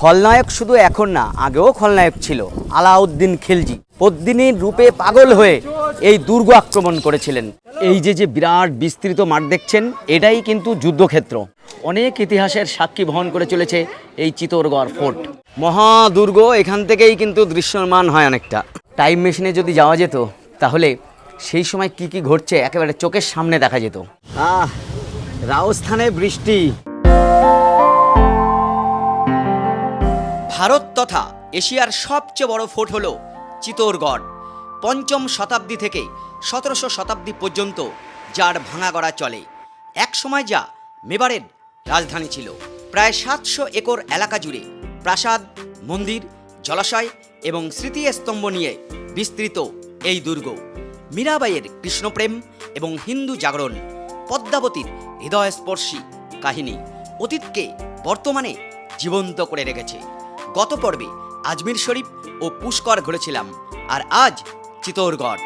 খলনায়ক শুধু এখন না, আগেও খলনায়ক ছিল, আলাউদ্দিন খিলজি। পদ্মিনীর রূপে পাগল হয়ে এই দুর্গ আক্রমণ করেছিলেন। এই যে যে বিরাট বিস্তৃত মাঠ দেখছেন, এটাই কিন্তু যুদ্ধক্ষেত্র। অনেক ইতিহাসের সাক্ষী বহন করে চলেছে এই চিতোরগড় ফোর্ট। মহাদুর্গ এখান থেকেই কিন্তু দৃশ্যমান হয় অনেকটা। টাইম মেশিনে যদি যাওয়া যেত, তাহলে সেই সময় কি কি ঘটছে একেবারে চোখের সামনে দেখা যেত। আহ, রাজস্থানে বৃষ্টি। ভারত তথা এশিয়ার সবচেয়ে বড় ফোর্ট হল চিতোরগড় পঞ্চম শতাব্দী থেকে সতেরোশো শতাব্দী পর্যন্ত যার ভাঙাগড়া চলে। এক সময় যা মেবারের রাজধানী ছিল। প্রায় সাতশো একর এলাকা জুড়ে প্রাসাদ, মন্দির, জলাশয় এবং স্মৃতিস্তম্ভ নিয়ে বিস্তৃত এই দুর্গ। মীরাবাইয়ের কৃষ্ণপ্রেম এবং হিন্দু জাগরণ পদ্মাবতীর হৃদয়স্পর্শী কাহিনী অতীতকে বর্তমানে জীবন্ত করে রেখেছে। গত পর্বে আজমির শরীফ ও পুষ্কর ঘুরেছিলাম, আর আজ Chittorgarh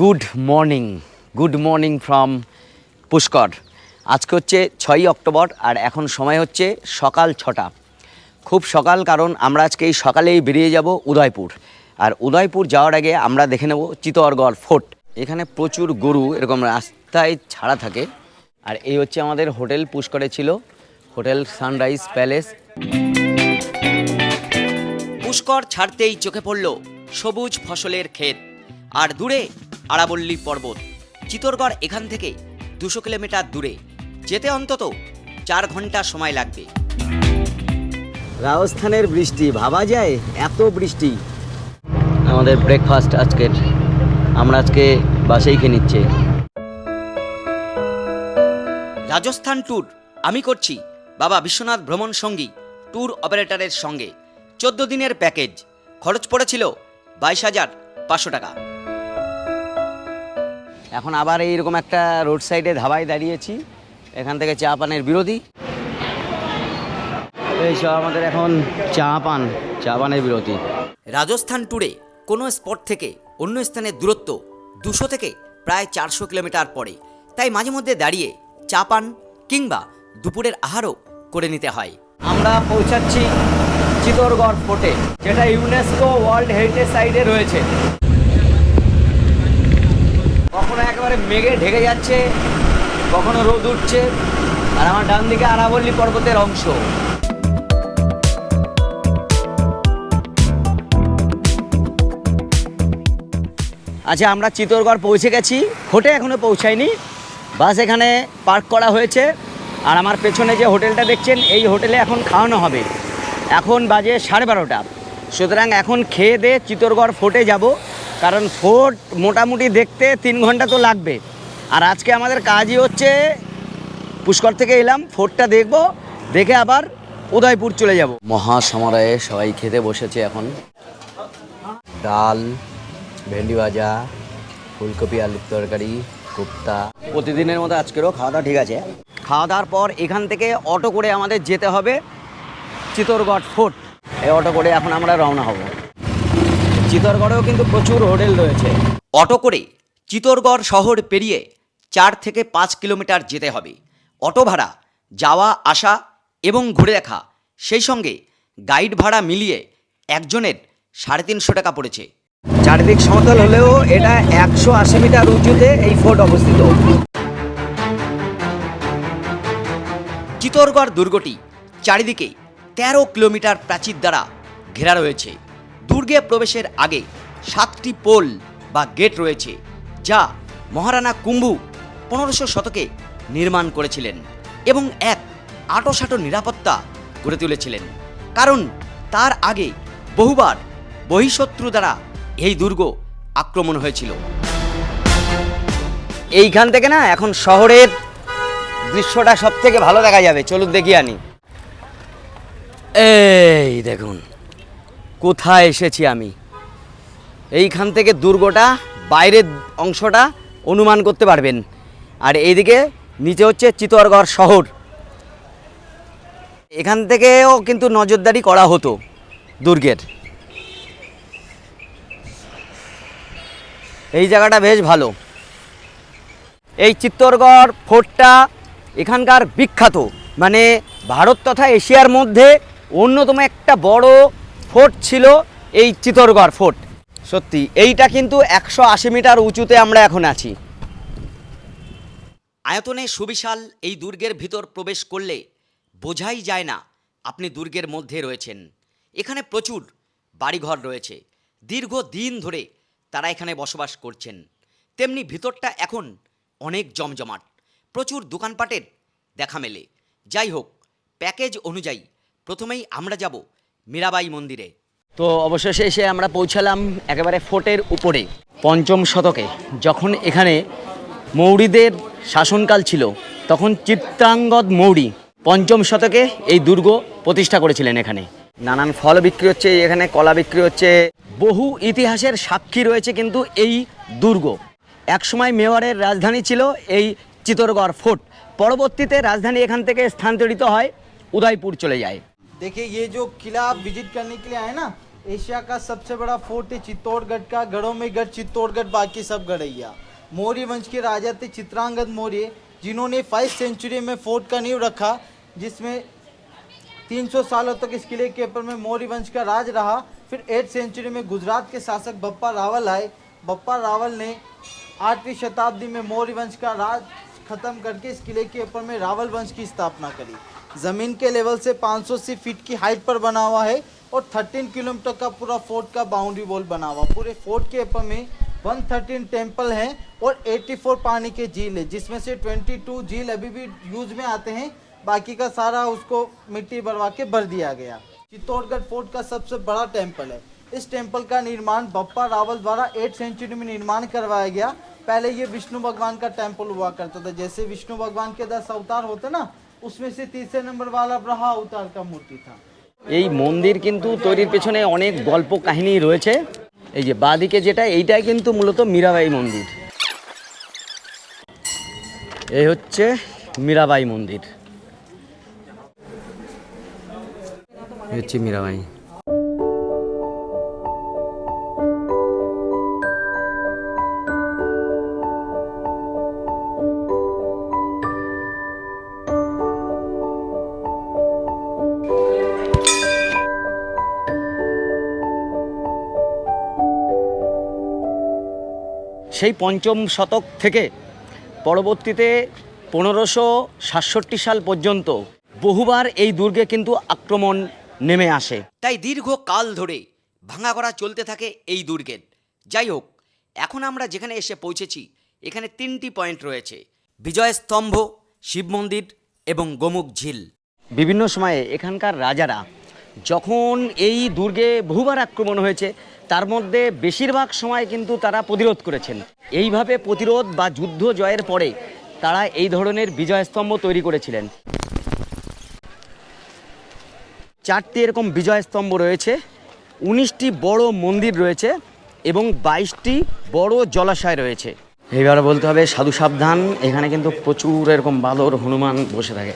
good morning good morning from Pushkar. আজকে হচ্ছে ছয়ই অক্টোবর, আর এখন সময় হচ্ছে সকাল ছটা। খুব সকাল, কারণ আমরা আজকে এই সকালেই বেরিয়ে যাব উদয়পুর। আর উদয়পুর যাওয়ার আগে আমরা দেখে নেব চিতোরগড় ফোর্ট। এখানে প্রচুর গরু, এরকম রাস্তায় ছাড়া থাকে। আর এই হচ্ছে আমাদের হোটেল পুষ্করে ছিল। Hotel Sunrise Palace. পুষ্কর ছাড়তেই চোখে পড়ল সবুজ ফসলের ক্ষেত। আর দূরে আরাবল্লী পর্বত। চিতোরগড় এখান থেকে দুশো কিলোমিটার দূরে। যেতে অন্তত চার ঘণ্টা সময় লাগবে। রাজস্থানের বৃষ্টি ভাবা যায় এত বৃষ্টি। আমাদের ব্রেকফাস্ট আজকের। আমরা আজকে বাসেই খেয়ে নিচ্ছে। রাজস্থান ট্যুর আমি করছি বাবা বিশ্বনাথ ভ্রমণ সঙ্গী ট্যুর অপারেটরের সঙ্গে। চোদ্দ দিনের প্যাকেজ। খরচ পড়েছিল বাইশ হাজার পাঁচশো টাকা। এখন আবার এইরকম একটা রোড সাইডে ধাবায় দাঁড়িয়েছি। এখান থেকে চা পানের বিরোধী। এই সব আমাদের এখন চা পান চা পানের বিরতি রাজস্থান ট্যুরে কোনো স্পট থেকে অন্য স্থানের দূরত্ব দুশো থেকে প্রায় চারশো কিলোমিটার পরে তাই মাঝে মধ্যে দাঁড়িয়ে চা পান কিংবা দুপুরের আহারও করে নিতে হয়। আমরা পৌঁছাচ্ছি চিতোরগড় ফোর্টে, যেটা ইউনেস্কো ওয়ার্ল্ড হেরিটেজ সাইটে রয়েছে। কখনো একেবারে মেঘে ঢেকে যাচ্ছে, কখনো রোদ উঠছে, আর আমার ডান দিকে আরাবল্লী পর্বতের অংশ। আচ্ছা আমরা চিতোরগড় পৌঁছে গেছি। হোটে এখনও পৌঁছাইনি। বাস এখানে পার্ক করা হয়েছে আর আমার পেছনে যে হোটেলটা দেখছেন, এই হোটেলে এখন খাওয়ানো হবে। এখন বাজে সাড়ে বারোটা। সুতরাং এখন খেয়ে দিয়ে চিতোরগড় ফোর্টে যাব, কারণ ফোর্ট মোটামুটি দেখতে তিন ঘণ্টা তো লাগবে। আর আজকে আমাদের কাজই হচ্ছে, পুষ্কর থেকে এলাম, ফোর্টটা দেখব, দেখে আবার উদয়পুর চলে যাব। মহাসমারোহে সবাই খেতে বসেছে এখন। ডাল, ভেন্ডি ভাজা, ফুলকপি, আলুর তরকারি কুপ্তা প্রতিদিনের মতো আজকেরও খাওয়া দাওয়া ঠিক আছে। খাওয়া দাওয়ার পর এখান থেকে অটো করে আমাদের যেতে হবে চিতোরগড় ফোর্ট। এই অটো করে এখন আমরা রওনা হব। চিতোরগড়েও কিন্তু প্রচুর হোটেল রয়েছে। অটো করে চিতোরগড় শহর পেরিয়ে চার থেকে পাঁচ কিলোমিটার যেতে হবে। অটো ভাড়া, যাওয়া, আসা এবং ঘুরে দেখা, সেই সঙ্গে গাইড ভাড়া মিলিয়ে একজনের সাড়ে তিনশো টাকা পড়েছে। চারিদিক সমতল হলেও এটা একশো আশি মিটার উঁচুতে এই ফোর্ট অবস্থিত। চিতোরগড় দুর্গটি চারিদিকে তেরো কিলোমিটার প্রাচীর দ্বারা ঘেরা রয়েছে। দুর্গে প্রবেশের আগে সাতটি পোল বা গেট রয়েছে, যা মহারানা কুম্ভু পনেরোশো শতকে নির্মাণ করেছিলেন এবং এক আটোসাটো নিরাপত্তা গড়ে তুলেছিলেন। কারণ তার আগে বহুবার বহিঃশত্রু দ্বারা এই দুর্গ আক্রমণ হয়েছিল। এইখান থেকে না এখন শহরের দৃশ্যটা সব থেকে ভালো দেখা যাবে। চলুন দেখি আনি। এই দেখুন কোথায় এসেছি আমি? এইখান থেকে দুর্গটা বাইরের অংশটা অনুমান করতে পারবেন। আর এইদিকে নিচে হচ্ছে চিতোরগড় শহর। এখান থেকেও কিন্তু নজরদারি করা হতো দুর্গের। এই জায়গাটা বেশ ভালো। এই চিত্তরগড় ফোর্টটা এখানকার বিখ্যাত। মানে ভারত তথা এশিয়ার মধ্যে অন্যতম একটা বড় ফোর্ট ছিল এই চিতরগড় ফোর্ট। সত্যি, এইটা কিন্তু একশো আশি মিটার উঁচুতে আমরা এখন আছি। আয়তনে সুবিশাল এই দুর্গের ভিতর প্রবেশ করলে বোঝাই যায় না আপনি দুর্গের মধ্যে রয়েছেন। এখানে প্রচুর বাড়িঘর রয়েছে। দীর্ঘ দিন ধরে তারা এখানে বসবাস করছেন। তেমনি ভিতরটা এখন অনেক জমজমাট। প্রচুর দোকানপাটের দেখা মেলে। যাই হোক প্যাকেজ অনুযায়ী প্রথমেই আমরা যাব মীরাবাই মন্দিরে। তো অবশেষে এসে আমরা পৌঁছালাম একেবারে ফোর্টের উপরে পঞ্চম শতকে। যখন এখানে মৌরিদের শাসনকাল ছিল তখন চিত্রাঙ্গদ মৌরি পঞ্চম শতকে এই দুর্গ প্রতিষ্ঠা করেছিলেন এখানে। নানান ফল বিক্রি হচ্ছে এখানে কলা বিক্রি হচ্ছে। বহু ইতিহাসের সাক্ষী রয়েছে কিন্তু এই দুর্গ একসময় মেওয়ারের রাজধানী ছিল এই চিতরগড় ফোর্ট পরবর্তীতে রাজধানী এখান থেকে স্থানান্তরিত হয় উদয়পুর চলে যায় देखिए ये जो किला आप विजिट करने के लिए आए ना एशिया का सबसे बड़ा फोर्ट है चित्तौड़गढ़ का गढ़ों में गढ़ चित्तौड़गढ़ बाकी सब गढ़ैया मौर्य वंश के राजा थे चित्रांगद मौर्य जिन्होंने फाइव सेंचुरी में फोर्ट का नींव रखा जिसमें 300 सालों तक इस किले के ऊपर में मौर्य वंश का राज रहा। फिर एट सेंचुरी में गुजरात के शासक बप्पा रावल आए। बप्पा रावल ने आठवीं शताब्दी में मौर्य वंश का राज खत्म करके इस किले के ऊपर में रावल वंश की स्थापना करी। ज़मीन के लेवल से 580 फीट की हाइट पर बना हुआ है और 13 किलोमीटर का पूरा फोर्ट का बाउंड्री वॉल बना हुआ। पूरे फोर्ट के ऊपर में 113 टेंपल हैं और 84 पानी के झील है, जिसमें से 22 झील अभी भी यूज़ में आते हैं। बाकी का सारा उसको मिट्टी भरवा के भर दिया गया चित्तौड़गढ़ फोर्ट का सबसे बड़ा टेम्पल है इस टेम्पल का निर्माण बप्पा रावल द्वारा एट सेंचुरी में निर्माण करवाया गया पहले ये विष्णु भगवान का टेम्पल हुआ करता था जैसे विष्णु भगवान के दस अवतार होते ना उसमें से तीसरे नंबर वाला ब्रहा अवतार का मूर्ति था এই মন্দির কিন্তু তৈরির পেছনে অনেক গল্প কাহিনী রয়েছে এই যে বাদিকে যেটা এইটাই কিন্তু মূলত মীরাবাই মন্দির এই হচ্ছে মীরাবাই মন্দির হচ্ছে মীরাবাই। সেই পঞ্চম শতক থেকে পরবর্তীতে পনেরোশো সাতষট্টি সাল পর্যন্ত বহুবার এই দুর্গে কিন্তু আক্রমণ নেমে আসে। তাই দীর্ঘ কাল ধরে ভাঙা করা চলতে থাকে এই দুর্গের। যাই হোক এখন আমরা যেখানে এসে পৌঁছেছি এখানে তিনটি পয়েন্ট রয়েছে। বিজয় স্তম্ভ শিব মন্দির এবং গোমুখ ঝিল। বিভিন্ন সময়ে এখানকার রাজারা যখন এই দুর্গে বহুবার আক্রমণ হয়েছে তার মধ্যে বেশিরভাগ সময় কিন্তু তারা প্রতিরোধ করেছেন। এইভাবে প্রতিরোধ বা যুদ্ধ জয়ের পরে তারা এই ধরনের বিজয়স্তম্ভ তৈরি করেছিলেন। চারটি এরকম বিজয় স্তম্ভ রয়েছে, উনিশটি বড় মন্দির রয়েছে এবং বাইশটি বড় জলাশয় রয়েছে। এইবার বলতে হবে সাধু সাবধান, এখানে কিন্তু প্রচুর এরকম বাদর হনুমান বসে থাকে।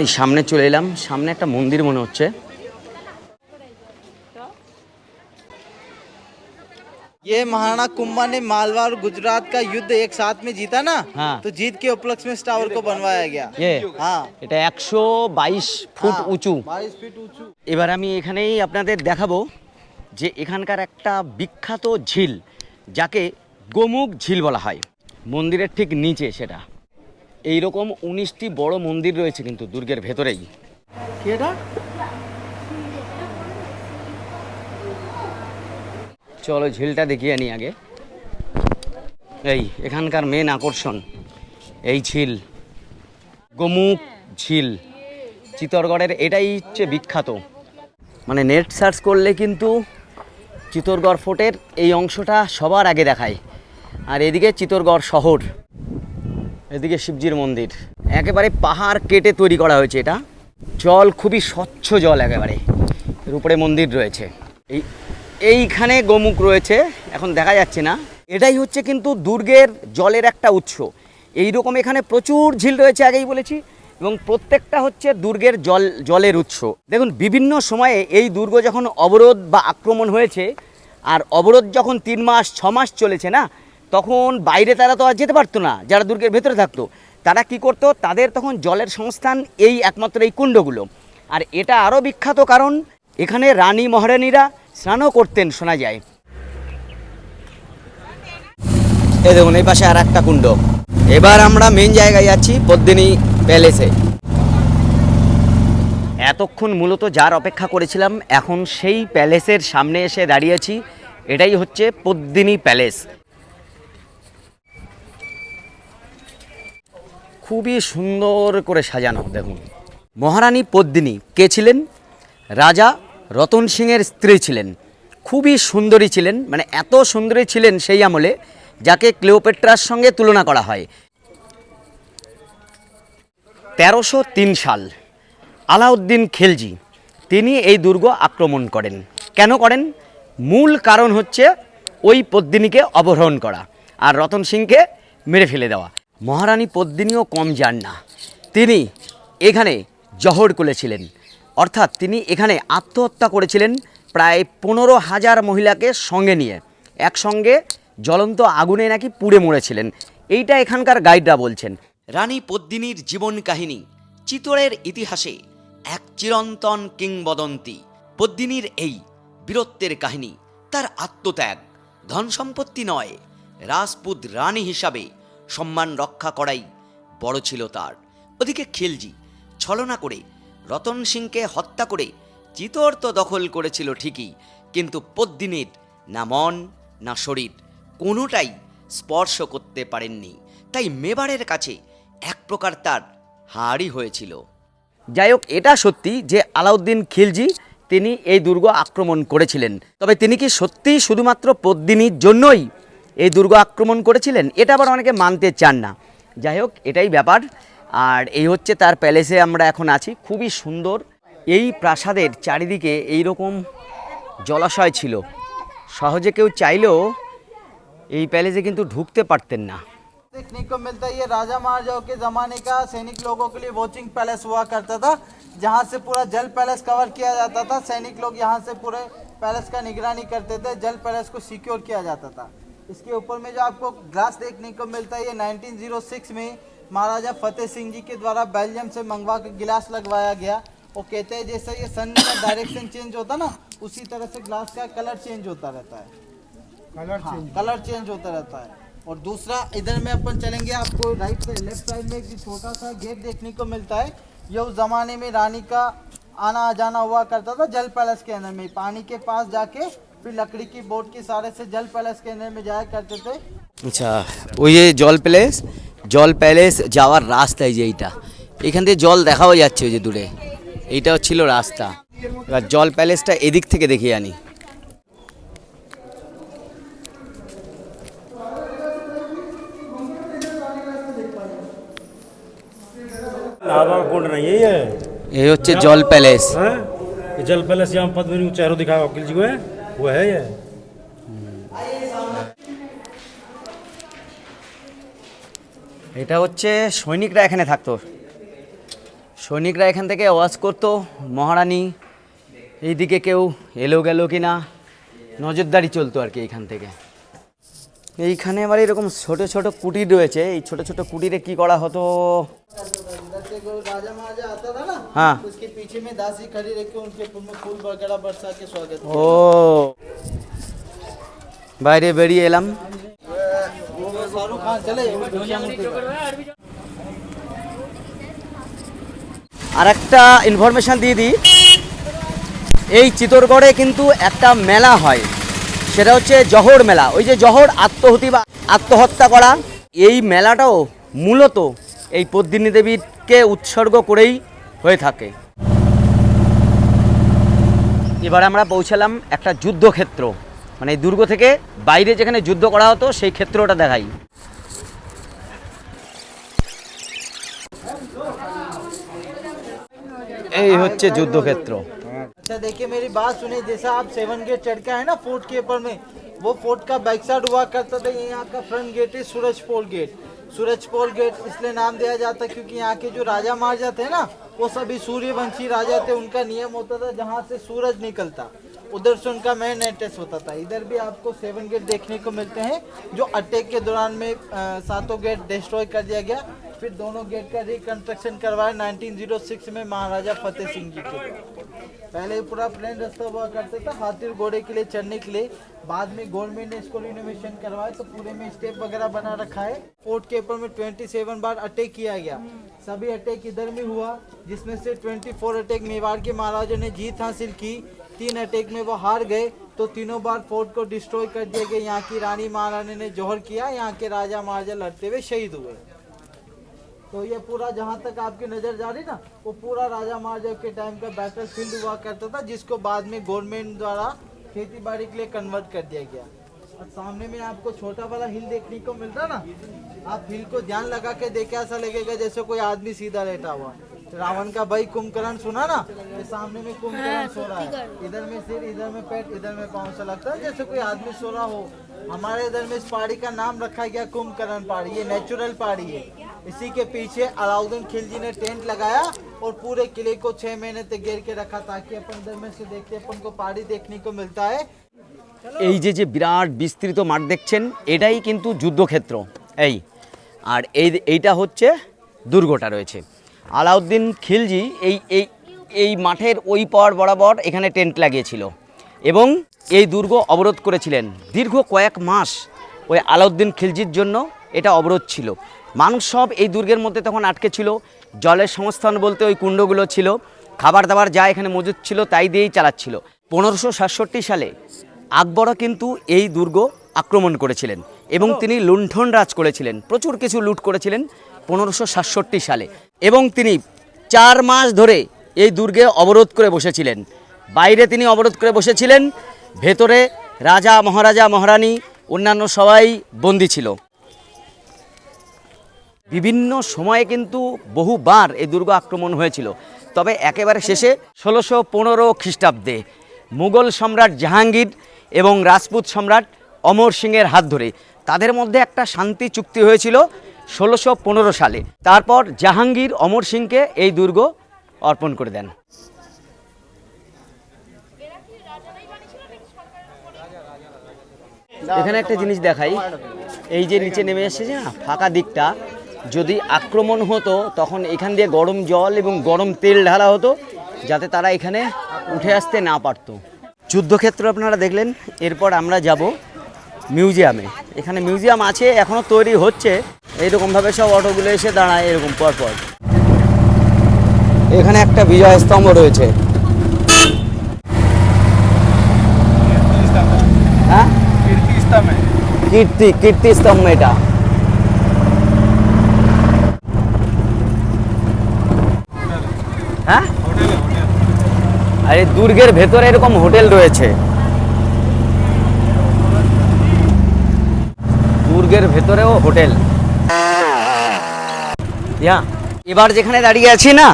এই সামনে চলে এলাম, সামনে একটা মন্দির মনে হচ্ছে। ये महाराणा कुंभा ने मालवा और गुजरात का युद्ध एक साथ में जीता ना हाँ। तो जीत के उपलक्ष्य में इस टावर को बनवाया गया এ हाँ এটা একশো বাইশ ফুট हाँ, উঁচু बाईस फीट ऊंचू এবার আমি এখানেই আপনাদের দেখাবো যে এখানকার একটা বিখ্যাত ঝিল যাকে গোমুখ ঝিল বলা হয় মন্দিরের ঠিক নিচে সেটা এই রকম উনিশটি বড় মন্দির রয়েছে কিন্তু দুর্গের ভেতরেই केड़ा চলো ঝিলটা দেখিয়ে নিই আগে। এই, এখানকার মেন আকর্ষণ, এই ঝিল, গোমুখ ঝিল। চিতরগড়ের এটাই হচ্ছে বিখ্যাত। মানে নেট সার্চ করলে কিন্তু চিতরগড় ফোর্টের এই অংশটা সবার আগে দেখায়। আর এদিকে চিতরগড় শহর, এদিকে শিবজির মন্দির। একেবারে পাহাড় কেটে তৈরি করা হয়েছে এটা। জল খুবই স্বচ্ছ জল একেবারে। এর উপরে মন্দির রয়েছে। এই এইখানে গোমুখ রয়েছে, এখন দেখা যাচ্ছে না। এটাই হচ্ছে কিন্তু দুর্গের জলের একটা উৎস। এই রকম এখানে প্রচুর ঝিল রয়েছে আগেই বলেছি, এবং প্রত্যেকটা হচ্ছে দুর্গের জল, জলের উৎস। দেখুন, বিভিন্ন সময়ে এই দুর্গ যখন অবরোধ বা আক্রমণ হয়েছে, আর অবরোধ যখন তিন মাস, ছ মাস চলেছে না, তখন বাইরে তারা তো আর যেতে পারতো না, যারা দুর্গের ভেতরে থাকতো। তারা কি করতো? তাদের তখন জলের সংস্থান এই একমাত্র এই কুণ্ডগুলো। আর এটা আরও বিখ্যাত কারণ, এখানে রানী মহারানীরা স্নানও করতেন, শোনা যায়। এই দেখুন, এই পাশে আর একটা কুণ্ড। এবার আমরা মেন জায়গায় যাচ্ছি পদ্মিনী প্যালেসে এতক্ষণ মূলত যার অপেক্ষা করেছিলাম, এখন সেই প্যালেসের সামনে এসে দাঁড়িয়েছি এটাই হচ্ছে পদ্মিনী প্যালেস খুবই সুন্দর করে সাজানো, দেখুন। মহারানী পদ্মিনী কে ছিলেন? রাজা রতন সিংয়ের স্ত্রী ছিলেন। খুবই সুন্দরী ছিলেন মানে এত সুন্দরী ছিলেন সেই আমলে যাকে ক্লেওপেট্রার সঙ্গে তুলনা করা হয়। তেরোশো তিন সাল, আলাউদ্দিন খেলজি, তিনি এই দুর্গ আক্রমণ করেন। কেন করেন? মূল কারণ হচ্ছে ওই পদ্মিনীকে অপহরণ করা আর রতন সিংকে মেরে ফেলে দেওয়া। মহারানী পদ্মিনীও কম যান না। তিনি এখানে জহর করেছিলেন অর্থাৎ তিনি এখানে আত্মহত্যা করেছিলেন প্রায় পনেরো হাজার মহিলাকে সঙ্গে নিয়ে। একসঙ্গে জ্বলন্ত আগুনে নাকি পুড়ে মরেছিলেন। এইটা এখানকার গাইডরা বলছেন। রানী পদ্মিনীর জীবন কাহিনী, চিতোরের ইতিহাসে এক চিরন্তন কিংবদন্তি। পদ্মিনীর এই বীরত্বের কাহিনী, তার আত্মত্যাগ ধন সম্পত্তি নয়, রাজপুত রানী হিসাবে সম্মান রক্ষা করাই বড় ছিল তার। ওদিকে খিলজি ছলনা করে রতন সিংকে হত্যা করে চিতোর তো দখল করেছিল ঠিকই, কিন্তু পদ্মিনীর না মন, না শরীর কোনোটাই স্পর্শ করতে পারেননি। তাই মেবারের কাছে এক প্রকার তার হারই হয়েছিল। যাই হোক, এটা সত্যি যে আলাউদ্দিন খিলজি তিনি এই দুর্গ আক্রমণ করেছিলেন। তবে তিনি কি সত্যিই শুধুমাত্র পদ্মিনীর জন্যই এই দুর্গ আক্রমণ করেছিলেন? এটা আবার অনেকে মানতে চান না। যাই হোক, এটাই ব্যাপার। আর এই হচ্ছে তার প্যালেসে আমরা এখন আছি খুবই সুন্দর এই প্রাসাদের চারিদিকে এই রকম জলাশয় ছিল সহজে কেউ চাইলেও এই প্যালেসে কিন্তু ঢুকতে পারতেন না देखने को मिलता है ये राजा महाराजाओं के जमाने का सैनिक लोगों के लिए वॉचिंग पैलेस हुआ करता था जहाँ से पूरा जल पैलेस कवर किया जाता था सैनिक लोग यहाँ से पूरे पैलेस का निगरानी करते थे जल पैलेस को सिक्योर किया जाता था इसके ऊपर में जो आपको ग्लास देखने को मिलता है ये 1906 में महाराजा फतेह सिंह जी के द्वारा बेल्जियम से मंगवा कर गिलास लगवाया गया। वो कहते हैं जैसे ये सन का डायरेक्शन चेंज होता ना उसी तरह से ग्लास का कलर चेंज होता रहता है। कलर हाँ, चेंज कलर चेंज होता रहता है। और दूसरा इधर में अपन चलेंगे आपको राइट साइड लेफ़्ट साइड में एक छोटा सा गेट देखने को मिलता है। यह उस जमाने में रानी का आना जाना हुआ करता था जल पैलेस के अंदर में। पानी के पास जाके फिर लकड़ी की बोट के सहारे से जल पैलेस के अंदर में जाया करते थे। अच्छा वो ये जल पैलेस জল প্যালেস যাওয়ার রাস্তায় যে এইটা এখান থেকে জল দেখাও যাচ্ছে ওই যে দূরে এইটা ছিল রাস্তা এবার জল প্যালেসটা এদিক থেকে দেখিয়ে আনি नावा कुंड नहीं है ये এই হচ্ছে জল প্যালেস हैं? ये जल पैलेस यहाँ पद्मिनी को चेहरा दिखाया वकील जी को है वो है ये এটা হচ্ছে সৈনিকরা এখানে থাকতো। সৈনিকরা এখান থেকে ওয়াজ করতো, মহারানী, এইদিকে কেউ এলো গেল কি না নজরদারি চলতো আর কি এইখান থেকে। এইখানে আবার এরকম ছোট ছোট কুটির রয়েছে, এই ছোট ছোট কুটিরে কি করা হতো? হ্যাঁ। ও। বাইরে বেরিয়ে এলাম। আর একটা ইনফরমেশান দিয়ে দিই। এই চিতরগড়ে কিন্তু একটা মেলা হয়। সেটা হচ্ছে জহর মেলা। ওই যে জহর আত্মহতি বা আত্মহত্যা করা, এই মেলাটাও মূলত এই পদ্মিনী দেবীকে উৎসর্গ করেই হয়ে থাকে। এবার আমরা পৌঁছালাম একটা যুদ্ধক্ষেত্র। মানে এই দুর্গ থেকে বাইরে যেখানে যুদ্ধ করা হতো, সেই ক্ষেত্রটা দেখাই। এই হচ্ছে যুদ্ধক্ষেত্র अच्छा देखिए मेरी बात सुनिए जैसा आप सेवन गेट चढ़ के आए ना फोर्ट के ऊपर में वो फोर्ट का बैक साइड हुआ करता था ये यहाँ का फ्रंट गेट है सूरज पोल गेट सूरज पोल गेट इसलिए नाम दिया जाता है क्योंकि यहाँ के जो राजा महाराजा थे ना वो सभी सूर्यवंशी राजा थे उनका नियम होता था जहाँ से सूरज निकलता उधर से उनका मेन एंट्रेंस होता था। इधर भी आपको सेवन गेट देखने को मिलते हैं, जो अटैक के दौरान में सातों गेट डिस्ट्रॉय कर दिया गया। फिर दोनों गेट का रिकन्स्ट्रक्शन करवाया 1906 में महाराजा फतेह सिंह जी के पहले पूरा प्लेन रास्ता हुआ करता था हाथी घोड़े के लिए, चढ़ने के लिए। बाद में गवर्नमेंट ने इसको रिनोवेशन करवाया तो पूरे में स्टेप वगैरह बना रखा है। फोर्ट के ऊपर में 27 बार अटैक किया गया। सभी अटैक इधर में हुआ, जिसमें से 24 अटैक मेवाड़ के महाराजा ने जीत हासिल की। तीन अटैक में वो हार गए तो तीनों बार फोर्ट को डिस्ट्रॉय कर दिया गया। यहाँ की रानी महारानी ने जोहर किया, यहाँ के राजा महाराजा लड़ते हुए शहीद हुए। तो ये पूरा जहाँ तक आपकी नज़र जा रही ना, वो पूरा राजा महाराजा के टाइम का बैटल फ़ील्ड हुआ करता था, जिसको बाद में गवर्नमेंट द्वारा खेती बाड़ी के लिए कन्वर्ट कर दिया गया। और सामने में आपको छोटा वाला हिल देखने को मिलता ना, आप हिल को ध्यान लगा के देखे ऐसा लगेगा जैसे कोई आदमी सीधा लेटा हुआ। रावण का भाई कुंभकर्ण सुना ना ये सामने में कुंभकर्ण सो रहा है इधर में सिर इधर में पेट इधर में पाँव से लगता है जैसे कोई आदमी सो रहा हो हमारे इधर में इस पहाड़ी का नाम रखा गया कुंभकर्ण पहाड़ी ये नेचुरल पहाड़ी है इसी के पीछे अलाउद्दीन खिलजी ने टेंट लगाया और पूरे किले को छह महीने तक घेर के रखा ताकि अपन इधर में से देखते अपन को पहाड़ी देखने को मिलता है এই যে যে বিরাট বিস্তৃত মাঠ দেখছেন এটাই কিন্তু যুদ্ধক্ষেত্র এই আর এই এইটা হচ্ছে দুর্গটা রয়েছে আলাউদ্দিন খিলজি এই এই এই মাঠের ওই পার বরাবর এখানে টেন্ট লাগিয়েছিল এবং এই দুর্গ অবরোধ করেছিলেন। দীর্ঘ কয়েক মাস ওই আলাউদ্দিন খিলজির জন্য এটা অবরোধ ছিল। মানুষ সব এই দুর্গের মধ্যে তখন আটকে ছিল। জলের সংস্থান বলতে ওই কুণ্ডগুলো ছিল। খাবার দাবার যা এখানে মজুদ ছিল তাই দিয়েই চালাচ্ছিল। পনেরোশো সাতষট্টি সালে আকবরও কিন্তু এই দুর্গ আক্রমণ করেছিলেন এবং তিনি লুণ্ঠন রাজ করেছিলেন। প্রচুর কিছু লুট করেছিলেন। পনেরোশো সালে এবং তিনি চার মাস ধরে এই দুর্গে অবরোধ করে বসেছিলেন। বাইরে তিনি অবরোধ করে বসেছিলেন, ভেতরে রাজা, মহারাজা, মহারানী, অন্যান্য সবাই বন্দি ছিল। বিভিন্ন সময়ে কিন্তু বহুবার এই দুর্গ আক্রমণ হয়েছিল। তবে একেবারে শেষে ষোলোশো পনেরো খ্রিস্টাব্দে মুঘল সম্রাট জাহাঙ্গীর এবং রাজপুত সম্রাট অমর সিংয়ের হাত ধরে তাদের মধ্যে একটা শান্তি চুক্তি হয়েছিল ষোলোশো সালে। তারপর জাহাঙ্গীর অমর সিংকে এই দুর্গ অর্পণ করে দেন। এখানে একটা জিনিস দেখাই। এই যে নিচে নেমে এসেছে না, ফাঁকা দিকটা, যদি আক্রমণ হতো, তখন এখান দিয়ে গরম জল এবং গরম তেল ঢালা হতো, যাতে তারা এখানে উঠে আসতে না পারতো। যুদ্ধক্ষেত্র আপনারা দেখলেন, এরপর আমরা যাব মিউজিয়ামে। এখানে মিউজিয়াম আছে এখনও তৈরি হচ্ছে। এইরকমভাবে সব অটোগুলো এসে দাঁড়ায় এরকম পরপর এখানে একটা বিজয় স্তম্ভ রয়েছে। হ্যাঁ? কীর্তি কীর্তি স্তম্ভ এটা। হ্যাঁ? আরে দুর্গের ভেতরে এরকম হোটেল রয়েছে। দুর্গের ভেতরেও হোটেল। ইয়া এবার যেখানে দাঁড়িয়ে আছি না,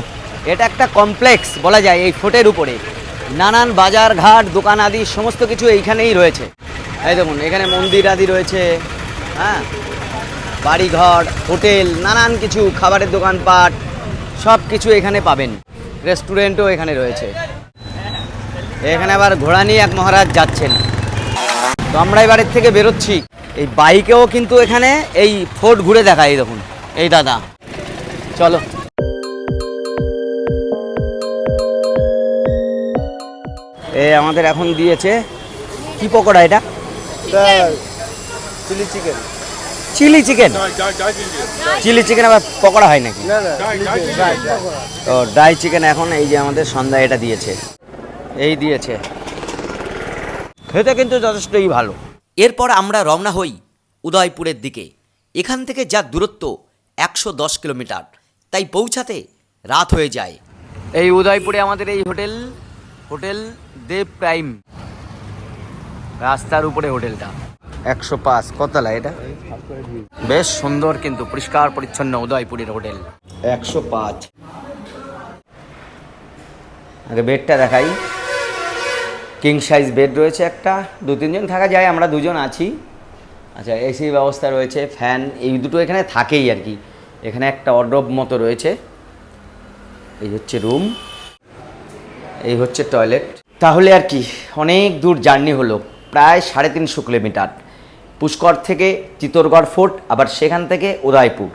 এটা একটা কমপ্লেক্স বলা যায় এই ফোর্টের উপরে। নানান বাজার ঘাট, দোকান আদি, সমস্ত কিছু এইখানেই রয়েছে। এই দেখুন, এখানে মন্দির আদি রয়েছে হ্যাঁ? বাড়িঘর, হোটেল, নানান কিছু, খাবারের দোকানপাট সব কিছু এখানে পাবেন। রেস্টুরেন্টও এখানে রয়েছে। এখানে আবার ঘোড়া নিয়ে এক মহারাজ যাচ্ছেন। তো আমরা এই বাড়ির থেকে বেরোচ্ছি। এই বাইকেও কিন্তু এখানে এই ফোর্ট ঘুরে দেখা এই দেখুন। এই দাদা। চলো। এ আমাদের এখন দিয়েছে কি পকোড়া এটা? Chilli chicken. Chilli chicken? Chilli chicken. আবার পকোড়া হয় নাকি? তো ড্রাই চিকেন এখন এই যে আমাদের সন্ধ্যা এটা দিয়েছে। এই দিয়েছে। খেতে কিন্তু যথেষ্টই ভালো। এরপর আমরা রওনা হই উদয়পুরের দিকে। এখান থেকে যা দূরত্ব একশো দশ কিলোমিটার তাই পৌঁছাতে রাত হয়ে যায়। এই উদয়পুরে আমাদের এই হোটেল হোটেল দেব প্রাইম। রাস্তার উপরে হোটেলটা। একশো পাঁচ কতলা এটা? বেশ সুন্দর কিন্তু পরিষ্কার পরিচ্ছন্ন উদয়পুরের হোটেল। একশো পাঁচ। আগে বেডটা দেখাই। কিং সাইজ বেড রয়েছে একটা, দু, তিনজন থাকা যায়, আমরা দুজন আছি। আচ্ছা এসি ব্যবস্থা রয়েছে ফ্যান এই দুটো এখানে থাকেই আর কি। এখানে একটা অড্রব মতো রয়েছে। এই হচ্ছে রুম এই হচ্ছে টয়লেট তাহলে আর কি, অনেক দূর জার্নি হলো, প্রায় সাড়ে তিনশো কিলোমিটার। পুষ্কর থেকে চিতোরগড় ফোর্ট আবার সেখান থেকে উদয়পুর।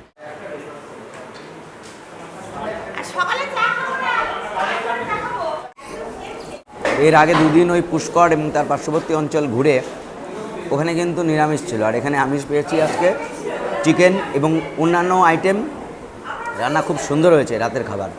এর আগে দুদিন ওই পুষ্কর এবং তার পার্শ্ববর্তী অঞ্চল ঘুরে ওখানে কিন্তু নিরামিষ ছিল। আর এখানে আমিষ পেয়েছি আজকে। চিকেন এবং অন্যান্য আইটেম রান্না খুব সুন্দর হয়েছে রাতের খাবার।